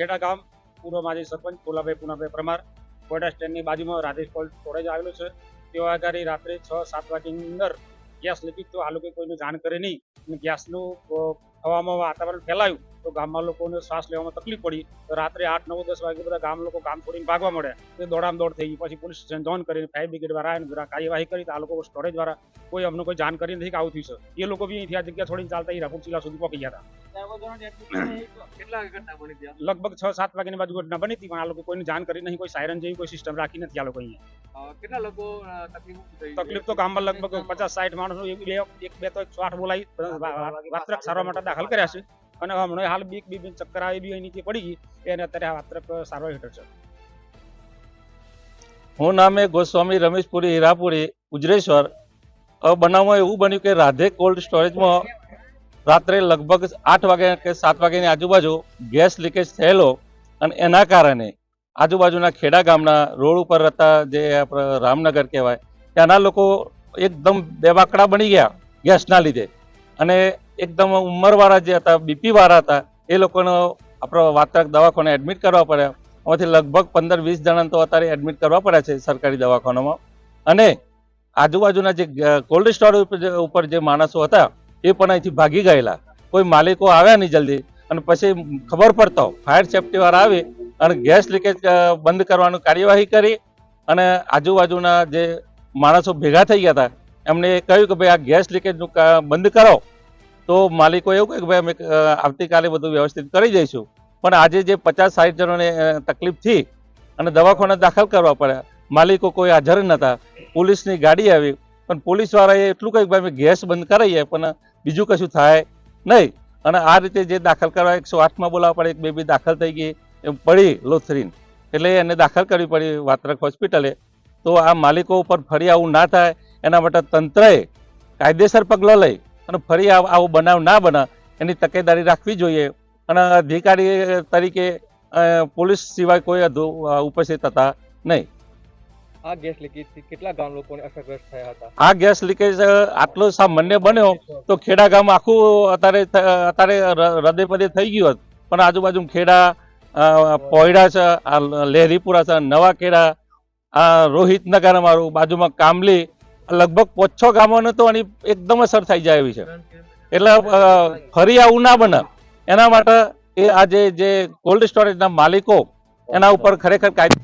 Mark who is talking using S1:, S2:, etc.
S1: ખેડા ગામ, પૂર્વ માજી સરપંચ ફુલાભાઈ પુનાભાઈ પરમાર કોયડા સ્ટેન્ડની બાજુમાં રાધેશ સ્ટોરેજ આવેલું છે. તેઓ આગળ રાત્રે છ, સાત વાગ્યાની અંદર ગેસ લીધી તો આ લોકો કોઈને જાણ કરે નહીં અને ગેસનું હવામાં વાતાવરણ ફેલાયું. તો ગામમાં લોકોને શ્વાસ લેવામાં તકલીફ પડી. તો રાત્રે આઠ, નવ, દસ વાગે બધા ગામ લોકો ગામ છોડીને ભાગવા મળ્યા. તે દોડામ દોડ થઈ ગઈ. પછી પોલીસ સ્ટેશન જોન કરીને ફાયર બ્રિગેડ દ્વારા બધા કાર્યવાહી કરી. આ લોકો સ્ટોરેજ વાળા કોઈ અમને કોઈ જાણ કરી નથી કે આવું થયું છે. એ લોકો બી અહીંથી આ જગ્યા છોડીને ચાલતા હીરાપુર જિલ્લા સુધી પહોંચી ગયા હતા. લગભગ છ સાત વાગ્યાની બાજુ ઘટના બની હતી પણ આ લોકો કોઈને જાણ કરી નહીં કોઈ સાયરન જેવી કોઈ સિસ્ટમ રાખી નથી આ લોકો અહીંયા.
S2: કેટલા લોકો તકલીફ
S1: તો ગામમાં લગભગ પચાસ સાઠ માણસો એક બે તો એકસો આઠ બોલાવી વાત્રક સારવાર માટે દાખલ કર્યા છે. અને હમણાં હાલ બીક બી બી ચક્કર આવી બી નીચે પડી ગઈ. એને અત્યારે આ વાત્રક સારવાર હેઠળ છે.
S3: હું નામે ગોસ્વામી રમેશપુરી હીરાપુરી ઉજરેશ્વર. બનાવમાં એવું બન્યું કે રાધે કોલ્ડ સ્ટોરેજમાં રાત્રે લગભગ આઠ વાગ્યા કે સાત વાગ્યાની આજુબાજુ ગેસ લીકેજ થયેલો અને એના કારણે આજુબાજુના ખેડા ગામના રોડ ઉપર હતા જે રામનગર કહેવાય, ત્યાંના લોકો એકદમ બેવાકડા બની ગયા ગેસના લીધે. અને એકદમ ઉંમરવાળા જે હતા, બીપીવાળા હતા, એ લોકોનો આપણો વાત્રક દવાખાને એડમિટ કરવા પડ્યા. આમાંથી લગભગ પંદર વીસ જણા તો અત્યારે એડમિટ કરવા પડ્યા છે સરકારી દવાખાનામાં. અને આજુબાજુના જે કોલ્ડ સ્ટોરેજ ઉપર જે માણસો હતા એ પણ અહીંથી ભાગી ગયેલા. કોઈ માલિકો આવ્યા નહીં જલ્દી. અને પછી ખબર પડતો ફાયર સેફ્ટીવાળા આવી અને ગેસ લીકેજ બંધ કરવાનું કાર્યવાહી કરી અને આજુબાજુના જે માણસો ભેગા થઈ ગયા હતા, એમને કહ્યું કે ભાઈ આ ગેસ લીકેજનું બંધ કરો. તો માલિકો એવું કહ્યું કે ભાઈ અમે આવતીકાલે બધું વ્યવસ્થિત કરી દઈશું. પણ આજે જે પચાસ સાઠ જણોને તકલીફ થઈ અને દવાખાને દાખલ કરવા પડ્યા, માલિકો કોઈ હાજર નહોતા. પોલીસની ગાડી આવી, પણ પોલીસવાળાએ એટલું કહ્યું કે ભાઈ અમે ગેસ બંધ કરાવીએ પણ બીજું કશું થાય નહીં. અને આ રીતે જે દાખલ કરવા એકસો આઠમાં બોલાવવા પડે, એક બેબી દાખલ થઈ ગઈ, એમ પડી લોથરીન એટલે એને દાખલ કરવી પડી વાત્રક હોસ્પિટલે. તો આ માલિકો ઉપર ફરી આવું ના થાય, એના માટે તંત્રએ કાયદેસર પગલાં લઈ અને ફરી આવ- બનાવ ના બને, એની તકેદારી રાખવી જોઈએ. અને અધિકારી તરીકે પોલીસ સિવાય કોઈ ઉપસ્થિત હતા નહીં.
S2: આ ગેસ લીકેજથી કેટલા ગામ લોકોને અસરગ્રસ્ત થયા હતા?
S3: આ ગેસ લીકેજ આટલો સામાન્ય બન્યો તો ખેડા ગામ આખું અત્યારે અત્યારે હૃદયપદે થઈ ગયું હતું. પણ આજુબાજુ ખેડા પોયડા છે લહેરીપુરા છે, નવા ખેડા, આ રોહિતનગર અમારું, બાજુમાં કામલી, લગભગ પાંચ છ ગામોને તો આની એકદમ અસર થઈ જાય એવી છે. એટલે ફરી આવું ના બને એના માટે એ આજે જે કોલ્ડ સ્ટોરેજના માલિકો એના ઉપર ખરેખર કાયદે